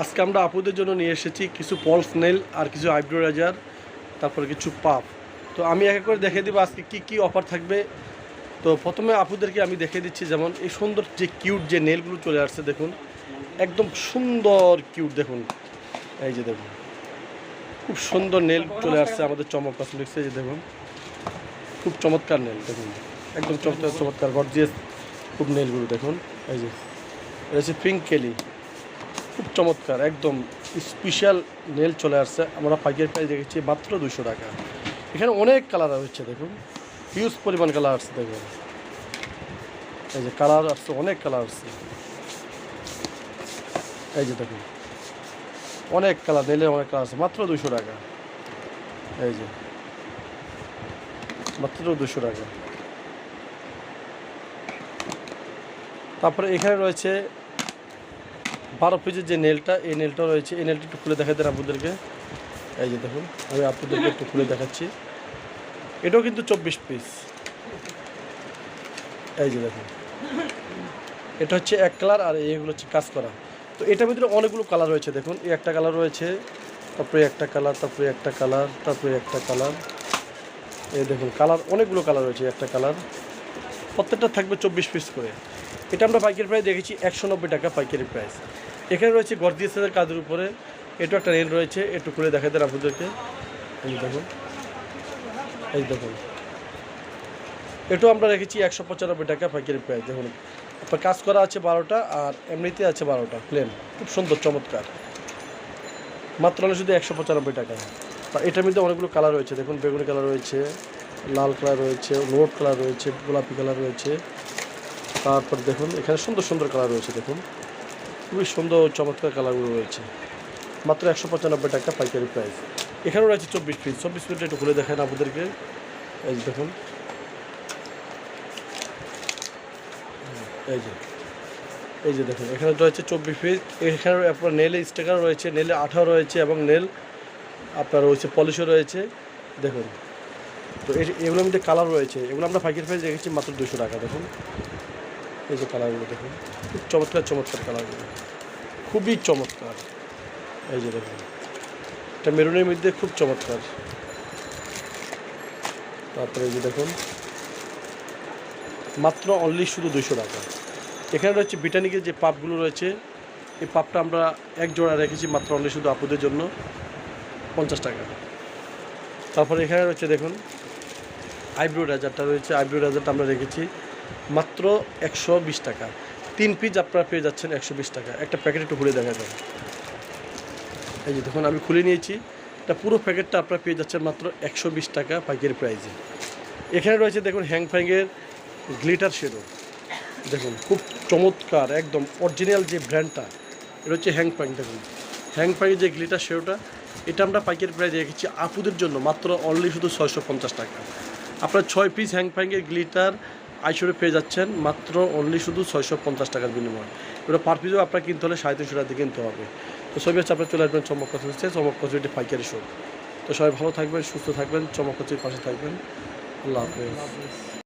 আজকে আমরা আপুদের জন্য নিয়ে এসেছি কিছু পলস নেল আর কিছু আইব্রো রাজার তারপরে কিছু পাপ তো আমি এক করে দেখে দিব আজকে কি কি অফার থাকবে। তো প্রথমে আপুদেরকে আমি দেখে দিচ্ছি যেমন এই সুন্দর যে কিউট যে নেলগুলো চলে আসছে, দেখুন। একদম সুন্দর কিউট দেখুন। এই যে দেখুন। খুব সুন্দর নেল চলে আসছে আমাদের চমক কসমেটিক্সে যে দেখুন। খুব চমৎকার নেল দেখুন। একদম চমৎকার চমৎকার গর্জিয়াস খুব নেলগুলো দেখুন। এই যে হচ্ছে পিঙ্ক কেলি খুব চমৎকার, একদম স্পেশাল নেল চলে আসছে। আমরা পাইকারি প্রাইস দেখেছি মাত্র দুশো টাকা। এখানে অনেক কালার হচ্ছে দেখুন। হিউজ পরিমাণ কালার আসছে, দেখুন। এই যে কালার আসছে, অনেক কালার আসছে। এই যে দেখুন, অনেক কালার নেলে অনেক কালার আছে মাত্র দুশো টাকা। এই যে, মাত্র দুশো টাকা। তারপরে এখানে রয়েছে বারো পিসের যে নেলটা এই নেলটা রয়েছে। এই নেলটা একটু খুলে দেখা দেন আপনাদেরকে। এই যে দেখুন, আমি আপনাদেরকে একটু খুলে দেখাচ্ছি। এটাও কিন্তু চব্বিশ পিস এই যে দেখুন। এটা হচ্ছে এক কালার আর এইগুলো হচ্ছে কাজ করা। তো এটার ভিতরে অনেকগুলো কালার রয়েছে, দেখুন। এই একটা কালার রয়েছে, তারপরে একটা কালার তারপরে একটা কালার তারপরে একটা কালার এই দেখুন কালার অনেকগুলো কালার রয়েছে, একটা কালার প্রত্যেকটা থাকবে চব্বিশ পিস করে। এটা আমরা পাইকারি প্রাইস দেখেছি একশো নব্বই টাকা পাইকারি প্রাইস। এখানে রয়েছে গর্জিয়াসের কাজের উপরে। এটাও একটা রেল রয়েছে, একটু খুলে দেখা দেন আপনাদেরকে। দেখুন। এই দেখুন। এটাও আমরা রেখেছি একশো পঁচানব্বই টাকা পাইকারি প্রাইস। দেখুন আপনার কাজ করা আছে বারোটা আর এমনিতে আছে বারোটা প্লেন খুব সুন্দর, চমৎকার। মাত্র হলো শুধু একশো পঁচানব্বই টাকা। তা এটার মধ্যে অনেকগুলো কালার রয়েছে। দেখুন, বেগুনি কালার রয়েছে, লাল কালার রয়েছে নোট কালার রয়েছে, গোলাপি কালার রয়েছে। তারপর দেখুন, এখানে সুন্দর সুন্দর কালার রয়েছে, দেখুন। খুবই সুন্দর চমৎকার কালারগুলো রয়েছে। মাত্র একশো পঁচানব্বই টাকা পাইকারি প্রাইস। এখানেও রয়েছে চব্বিশ পিস। চব্বিশ পিসটা একটু খুলে দেখেন আপনাদেরকে। এই দেখুন। এই যে। এই যে দেখুন, এখানে রয়েছে চব্বিশ পিস। এখানে আপনার নেলে স্টিকার রয়েছে, নেলে আঠাও রয়েছে এবং নেল আপনার রয়েছে পলিশও রয়েছে। দেখুন। তো এগুলোর মধ্যে কালার রয়েছে। এগুলো আমরা পাইকারি প্রাইস রেখেছি মাত্র দুশো টাকা, দেখুন। এই যে কালারগুলো দেখুন, খুব চমৎকার চমৎকার কালারগুলো। খুবই চমৎকার। এই যে দেখুন, এটা মেরুনের মধ্যে খুব চমৎকার। তারপরে এই যে দেখুন, মাত্র অনলি শুধু দুশো টাকা। এখানে রয়েছে বিটানিকের যে পাপগুলো রয়েছে, এই পাপটা আমরা এক জোড়া রেখেছি মাত্র অনলি শুধু আপুদের জন্য, পঞ্চাশ টাকা। তারপরে এখানে রয়েছে দেখুন, আইব্রো রাজারটা রয়েছে, আইব্রো রাজারটা আমরা রেখেছি মাত্র একশো বিশ টাকা। তিন পিস আপনারা পেয়ে যাচ্ছেন একশো বিশ টাকা। একটা প্যাকেট একটু ঘুরে দেখা যাবে। এই যে দেখুন, আমি খুলে নিয়েছি। এটা পুরো প্যাকেটটা আপনারা পেয়ে যাচ্ছেন মাত্র একশো বিশ টাকা পাইকারি প্রাইজে এখানে রয়েছে দেখুন হ্যাং ফ্যাংয়ের গ্লিটার শেডো দেখুন, খুব চমৎকার, একদম অরিজিনাল যে ব্র্যান্ডটা এটা হচ্ছে হ্যাং ফ্যাং দেখুন। হ্যাং ফ্যাংয়ের যে গ্লিটার শেডোটা এটা আমরা পাইকারি প্রাইজে রেখেছি আপুদের জন্য, মাত্র অনলি শুধু ছয়শো পঞ্চাশ টাকা। আপনার ছয় পিস হ্যাং ফ্যাংয়ের গ্লিটার আইশোরে পেয়ে যাচ্ছেন মাত্র অনলি শুধু ছয়শো পঞ্চাশ টাকার বিনিময়ে। এবার পার পিসও আপনার কিনতে হলে সাড়ে তিনশো টাকা কিনতে হবে। তো সবই হচ্ছে আপনার চলে আসবেন চমক কচুর কচুরিতে চমক কচুরিটি পাইকারি শো তো সবাই ভালো থাকবেন, সুস্থ থাকবেন, চমক কচুরির পাশে থাকবেন। আল্লাহ হাফেজ।